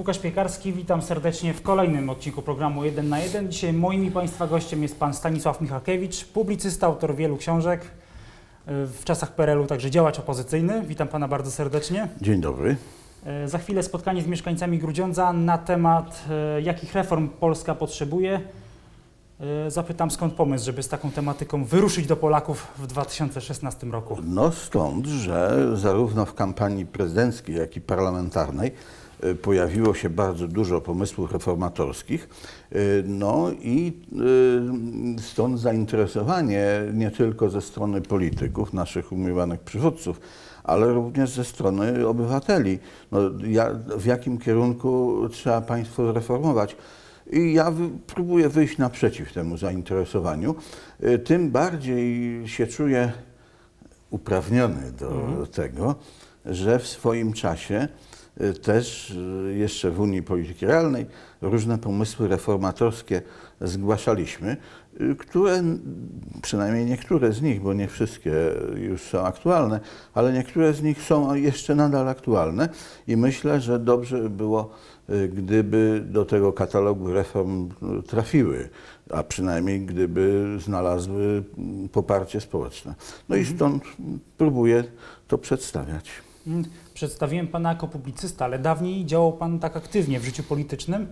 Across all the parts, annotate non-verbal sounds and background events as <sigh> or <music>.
Łukasz Piekarski, witam serdecznie w kolejnym odcinku programu 1 na 1. Dzisiaj moim i Państwa gościem jest Pan Stanisław Michakiewicz, publicysta, autor wielu książek, y, w czasach PRL-u także działacz opozycyjny. Witam Pana bardzo serdecznie. Dzień dobry. Y, Za chwilę spotkanie z mieszkańcami Grudziądza na temat y, jakich reform Polska potrzebuje. Zapytam skąd pomysł, żeby z taką tematyką wyruszyć do Polaków w 2016 roku. No stąd, że zarówno w kampanii prezydenckiej, jak i parlamentarnej pojawiło się bardzo dużo pomysłów reformatorskich. Y, No i y, stąd zainteresowanie nie tylko ze strony polityków, naszych umiłowanych przywódców, ale również ze strony obywateli. No, ja, w jakim kierunku trzeba państwo reformować? I ja próbuję wyjść naprzeciw temu zainteresowaniu. Y, Tym bardziej się czuję uprawniony do tego, że w swoim czasie y, też y, jeszcze w Unii Polityki Realnej różne pomysły reformatorskie zgłaszaliśmy, y, które, przynajmniej niektóre z nich, bo nie wszystkie już są aktualne, ale niektóre z nich są jeszcze nadal aktualne i myślę, że dobrze by było, y, gdyby do tego katalogu reform y, trafiły, a przynajmniej gdyby znalazły mm, poparcie społeczne. No i stąd próbuję to przedstawiać. Przedstawiłem Pana jako publicysta, ale dawniej działał Pan tak aktywnie w życiu politycznym.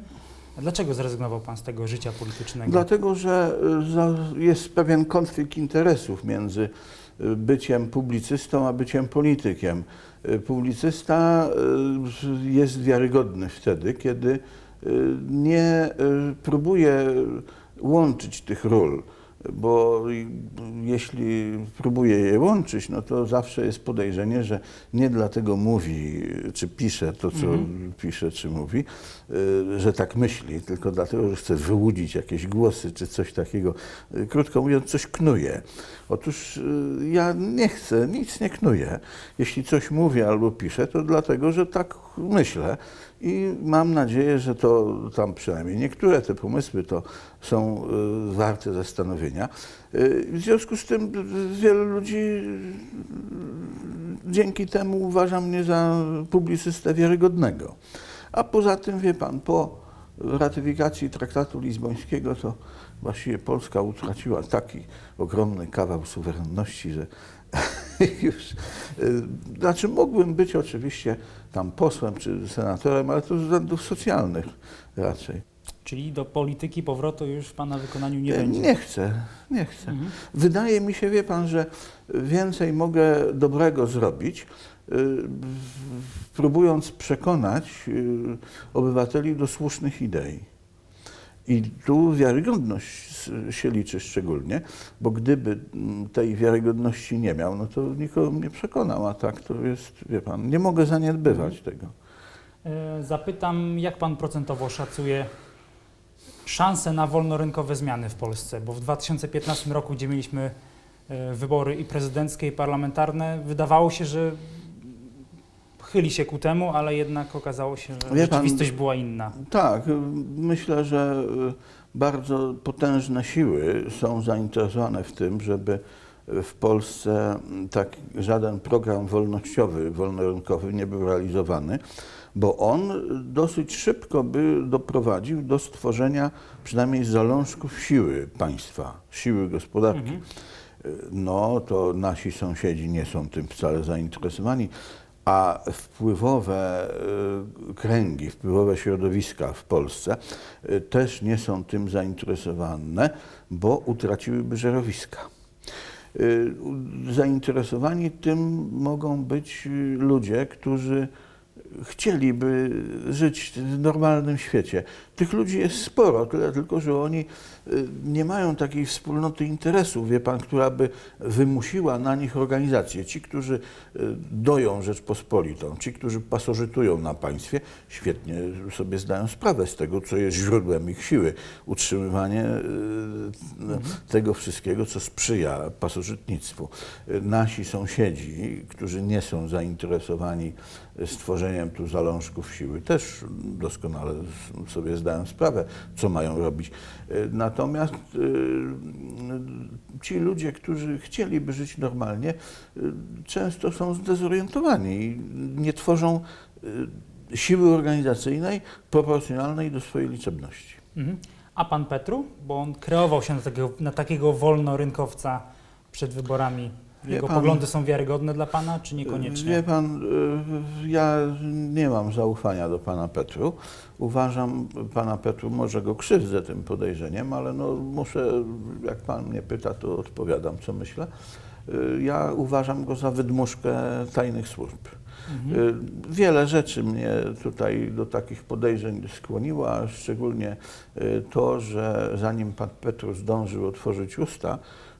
Dlaczego zrezygnował Pan z tego życia politycznego? Dlatego, że y, jest pewien konflikt interesów między y, byciem publicystą a byciem politykiem. Y, Publicysta jest wiarygodny wtedy, kiedy nie próbuje łączyć tych ról. Bo jeśli próbuje je łączyć, no to zawsze jest podejrzenie, że nie dlatego mówi, czy pisze to, co pisze, czy mówi, że tak myśli, tylko dlatego, że chce wyłudzić jakieś głosy, czy coś takiego. Y, Krótko mówiąc, coś knuje. Otóż y, ja nie chcę, nic nie knuję. Jeśli coś mówię albo piszę, to dlatego, że tak myślę. I mam nadzieję, że to tam przynajmniej niektóre te pomysły to są y, warte zastanowienia. Y, w związku z tym y, wielu ludzi y, dzięki temu uważa mnie za publicystę wiarygodnego. A poza tym, wie pan, po ratyfikacji traktatu lizbońskiego to właściwie Polska utraciła taki ogromny kawał suwerenności, że <laughs> już, y, znaczy mógłbym być oczywiście tam posłem czy senatorem, ale to ze względów socjalnych raczej. Czyli do polityki powrotu już w Pana wykonaniu nie E, będzie? Nie chcę, nie chcę. Mhm. Wydaje mi się, wie pan, że więcej mogę dobrego zrobić, y, próbując przekonać y, obywateli do słusznych idei. I tu wiarygodność się liczy szczególnie, bo gdyby mm, tej wiarygodności nie miał, no to nikogo nie przekonał, a tak to jest, wie pan, nie mogę zaniedbywać tego. E, Zapytam, jak Pan procentowo szacuje szanse na wolnorynkowe zmiany w Polsce? Bo w 2015 roku, gdzie mieliśmy wybory i prezydenckie, i parlamentarne, wydawało się, że chyli się ku temu, ale jednak okazało się, że Wie pan- rzeczywistość była inna. Tak, y, myślę, że y, bardzo potężne siły są zainteresowane w tym, żeby w Polsce mm, tak żaden program wolnościowy, wolnorynkowy nie był realizowany, bo on dosyć szybko by doprowadził do stworzenia przynajmniej zalążków siły państwa, siły gospodarki. Mhm. No, to nasi sąsiedzi nie są tym wcale zainteresowani, a wpływowe y, kręgi, wpływowe środowiska w Polsce y, też nie są tym zainteresowane, bo utraciłyby żerowiska. Y, Zainteresowani tym mogą być ludzie, którzy chcieliby żyć w normalnym świecie. Tych ludzi jest sporo, tyle tylko, że oni y, nie mają takiej wspólnoty interesów, wie pan, która by wymusiła na nich organizację. Ci, którzy y, doją Rzeczpospolitą, ci, którzy pasożytują na państwie, świetnie sobie zdają sprawę z tego, co jest źródłem ich siły. Utrzymywanie y, tego wszystkiego, co sprzyja pasożytnictwu. Nasi sąsiedzi, którzy nie są zainteresowani stworzeniem tu zalążków siły, też doskonale sobie zdają sprawę, co mają robić. Y, Natomiast y, ci ludzie, którzy chcieliby żyć normalnie, często są zdezorientowani i nie tworzą siły organizacyjnej proporcjonalnej do swojej liczebności. Mhm. A pan Petru? Bo on kreował się na takiego, na takiego wolnorynkowca przed wyborami. Wie Jego pan- poglądy są wiarygodne dla pana, czy niekoniecznie? Wie pan, y, ja nie mam zaufania do pana Petru. Uważam pana Petru, może go krzywdzę tym podejrzeniem, ale no muszę, jak pan mnie pyta, to odpowiadam, co myślę. Y, Ja uważam go za wydmuszkę tajnych służb. Mhm. Y, Wiele rzeczy mnie tutaj do takich podejrzeń skłoniło, a szczególnie to, że zanim pan Petru zdążył otworzyć usta,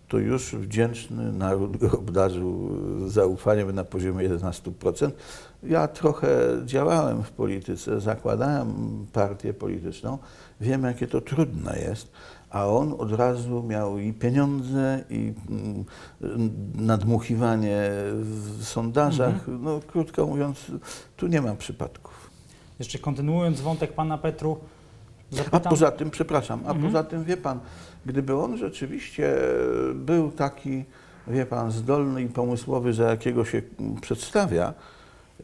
to już wdzięczny naród go obdarzył zaufaniem na poziomie 11%. Ja trochę działałem w polityce, zakładałem partię polityczną, wiem jakie to trudne jest, a on od razu miał i pieniądze, i mm, nadmuchiwanie w sondażach. No krótko mówiąc, tu nie ma przypadków. Jeszcze kontynuując wątek pana Petru, A zapytam... poza tym, przepraszam, a Mhm. poza tym wie pan, gdyby on rzeczywiście był taki, wie pan, zdolny i pomysłowy, za jakiego się przedstawia,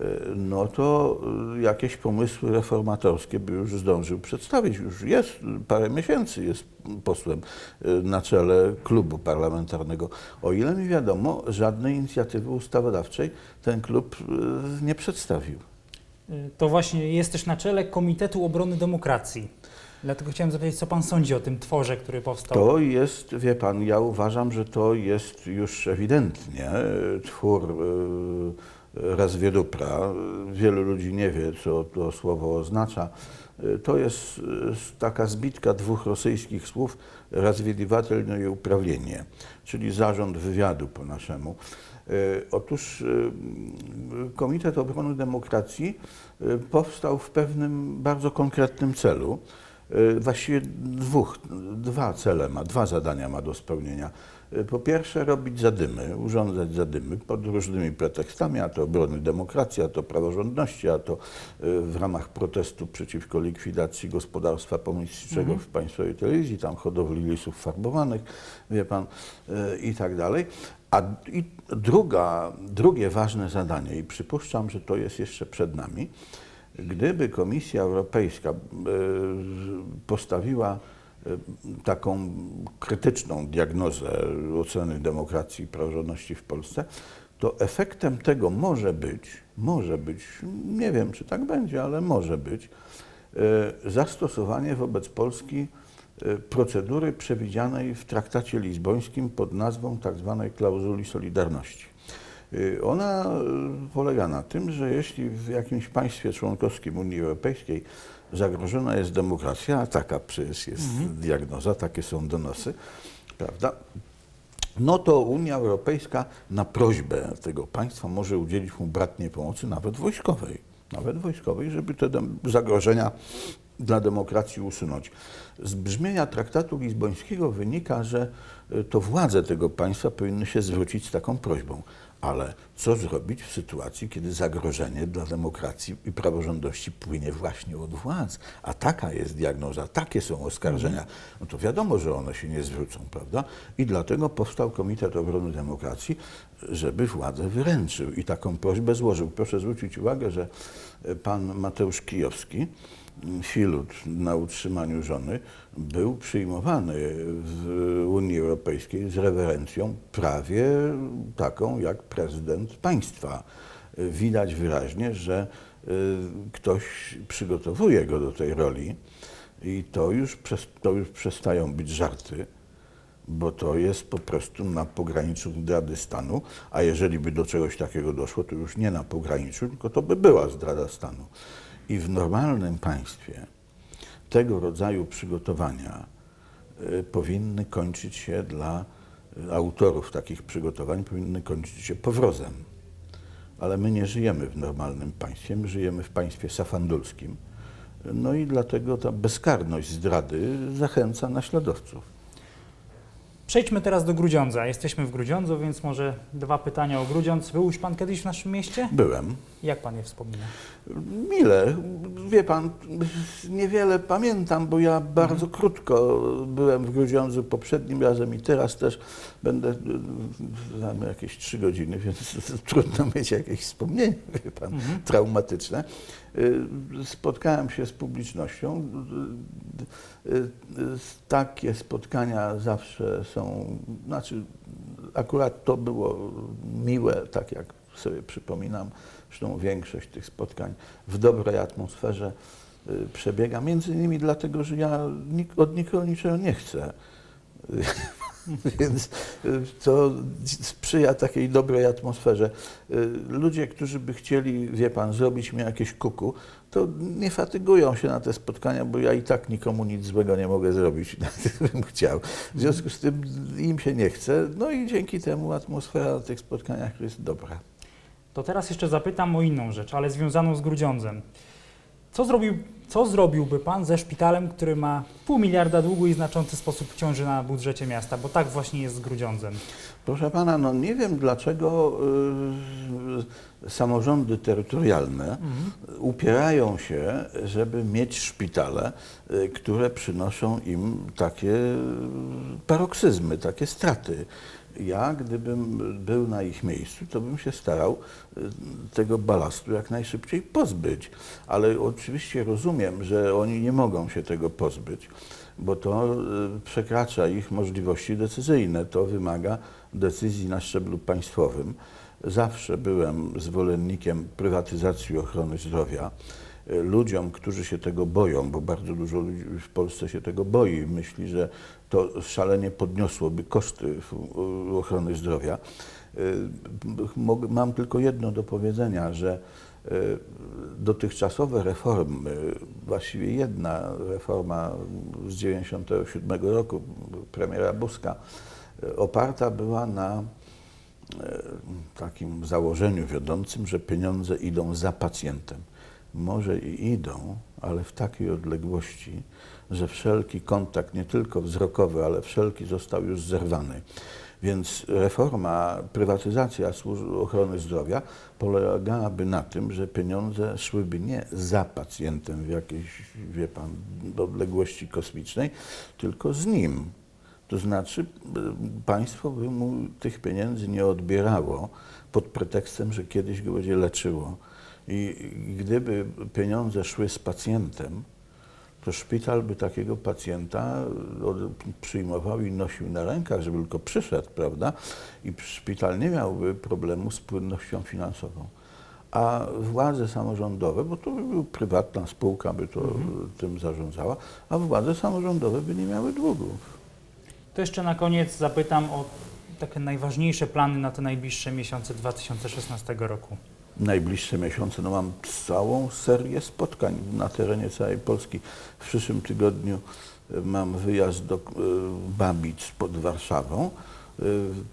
y, no to y, jakieś pomysły reformatorskie by już zdążył przedstawić. Już jest parę miesięcy, jest posłem na czele klubu parlamentarnego. O ile mi wiadomo, żadnej inicjatywy ustawodawczej ten klub nie przedstawił. Y, To właśnie jest też na czele Komitetu Obrony Demokracji. Dlatego chciałem zapytać, co pan sądzi o tym tworze, który powstał? To jest, wie pan, ja uważam, że to jest już ewidentnie twór e, Razwiedupra. Wielu ludzi nie wie, co to słowo oznacza. E, To jest e, taka zbitka dwóch rosyjskich słów razwiedywatelne i uprawlenie, czyli zarząd wywiadu po naszemu. E, Otóż Komitet Obrony Demokracji powstał w pewnym bardzo konkretnym celu. Właściwie dwóch, dwa cele ma, dwa zadania ma do spełnienia. Po pierwsze robić zadymy, urządzać zadymy pod różnymi pretekstami, a to obrony demokracji, a to praworządności, a to e, w ramach protestu przeciwko likwidacji gospodarstwa pomocniczego w państwowej telewizji, tam hodowli lisów farbowanych, wie pan, e, i tak dalej. A druga, drugie ważne zadanie, i przypuszczam, że to jest jeszcze przed nami, Gdyby Komisja Europejska e, postawiła taką krytyczną diagnozę oceny demokracji i praworządności w Polsce, to efektem tego może być, może być, nie wiem czy tak będzie, ale może być, e, zastosowanie wobec Polski e, procedury przewidzianej w traktacie lizbońskim pod nazwą tzw. klauzuli solidarności. Y, Ona y, polega na tym, że jeśli w jakimś państwie członkowskim Unii Europejskiej zagrożona jest demokracja, a taka przecież jest diagnoza, takie są donosy, prawda? No to Unia Europejska na prośbę tego państwa może udzielić mu bratniej pomocy, nawet wojskowej, nawet wojskowej, żeby te zagrożenia dla demokracji usunąć. Z brzmienia traktatu lizbońskiego wynika, że y, to władze tego państwa powinny się zwrócić z taką prośbą. Ale co zrobić w sytuacji, kiedy zagrożenie dla demokracji i praworządności płynie właśnie od władz? A taka jest diagnoza, takie są oskarżenia. No to wiadomo, że one się nie zwrócą, prawda? I dlatego powstał Komitet Obrony Demokracji, żeby władzę wyręczył i taką prośbę złożył. Proszę zwrócić uwagę, że e, pan Mateusz Kijowski, filut na utrzymaniu żony, był przyjmowany w Unii Europejskiej z rewerencją prawie taką jak prezydent państwa. Widać wyraźnie, że y, ktoś przygotowuje go do tej roli i to już, to już przestają być żarty, bo to jest po prostu na pograniczu zdrady stanu, a jeżeli by do czegoś takiego doszło, to już nie na pograniczu, tylko to by była zdrada stanu. I w normalnym państwie tego rodzaju przygotowania y, powinny kończyć się dla y, autorów takich przygotowań, powinny kończyć się powrozem. Ale my nie żyjemy w normalnym państwie, my żyjemy w państwie safandulskim. No i dlatego ta bezkarność zdrady zachęca naśladowców. Przejdźmy teraz do Grudziądza. Jesteśmy w Grudziądzu, więc może dwa pytania o Grudziądz. Był już Pan kiedyś w naszym mieście? Byłem. Jak Pan je wspomina? Mile. Wie pan, niewiele pamiętam, bo ja bardzo krótko byłem w Grudziądzu poprzednim razem i teraz też będę za jakieś trzy godziny, więc <laughs> trudno mieć jakieś wspomnienie, wie pan, traumatyczne. Y, Spotkałem się z publicznością. Y, y, Takie spotkania zawsze są, znaczy akurat to było miłe, tak jak sobie przypominam, zresztą większość tych spotkań w dobrej atmosferze y, przebiega, między innymi dlatego, że ja od nikogo niczego nie chcę. <laughs> <laughs> Więc y, to sprzyja takiej dobrej atmosferze. Y, Ludzie, którzy by chcieli, wie pan, zrobić mi jakieś kuku, to nie fatygują się na te spotkania, bo ja i tak nikomu nic złego nie mogę zrobić, <laughs> bym chciał. W związku z tym im się nie chce, no i dzięki temu atmosfera na tych spotkaniach jest dobra. To teraz jeszcze zapytam o inną rzecz, ale związaną z Grudziądzem. Co, zrobił, co zrobiłby Pan ze szpitalem, który ma pół miliarda długu i znaczący sposób ciąży na budżecie miasta? Bo tak właśnie jest z Grudziądzem. Proszę pana, no nie wiem dlaczego y, samorządy terytorialne upierają się, żeby mieć szpitale, y, które przynoszą im takie paroksyzmy, takie straty. Ja, gdybym był na ich miejscu, to bym się starał y, tego balastu jak najszybciej pozbyć. Ale oczywiście rozumiem, że oni nie mogą się tego pozbyć, bo to y, przekracza ich możliwości decyzyjne. To wymaga decyzji na szczeblu państwowym. Zawsze byłem zwolennikiem prywatyzacji ochrony zdrowia. Ludziom, którzy się tego boją, bo bardzo dużo ludzi w Polsce się tego boi, myśli, że to szalenie podniosłoby koszty ochrony zdrowia. Y, Mam tylko jedno do powiedzenia, że y, dotychczasowe reformy, właściwie jedna reforma z 1997 roku premiera Buzka, y, oparta była na takim założeniu wiodącym, że pieniądze idą za pacjentem. Może i idą, ale w takiej odległości, że wszelki kontakt, nie tylko wzrokowy, ale wszelki został już zerwany. Więc reforma, prywatyzacja ochrony zdrowia polegałaby na tym, że pieniądze szłyby nie za pacjentem w jakiejś, wie pan, odległości kosmicznej, tylko z nim. To znaczy, y, państwo by mu tych pieniędzy nie odbierało pod pretekstem, że kiedyś go będzie leczyło. I gdyby pieniądze szły z pacjentem, to szpital by takiego pacjenta przyjmował i nosił na rękach, żeby tylko przyszedł, prawda? I szpital nie miałby problemu z płynnością finansową. A władze samorządowe, bo to by była prywatna spółka, by to tym zarządzała, a władze samorządowe by nie miały długów. To jeszcze na koniec zapytam o takie najważniejsze plany na te najbliższe miesiące 2016 roku. Najbliższe miesiące. No mam całą serię spotkań na terenie całej Polski. W przyszłym tygodniu e, mam wyjazd do e, Babic pod Warszawą, e,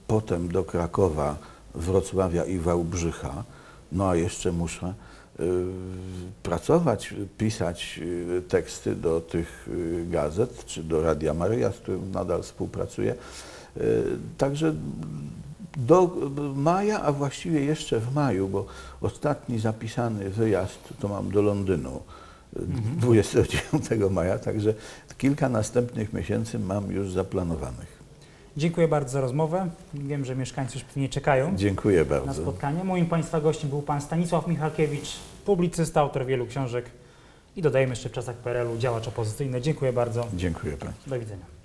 potem do Krakowa, Wrocławia i Wałbrzycha. No a jeszcze muszę pracować, pisać teksty do tych gazet, czy do Radia Maryja, z którym nadal współpracuję. Także do maja, a właściwie jeszcze w maju, bo ostatni zapisany wyjazd to mam do Londynu e, 29 maja, także kilka następnych miesięcy mam już zaplanowanych. Dziękuję bardzo za rozmowę. Wiem, że mieszkańcy już pewnie czekają Dziękuję na bardzo. spotkanie. Moim Państwa gościem był Pan Stanisław Michalkiewicz, publicysta, autor wielu książek i dodajemy jeszcze w czasach PRL-u działacz opozycyjny. Dziękuję bardzo. Dziękuję Pani. Do widzenia.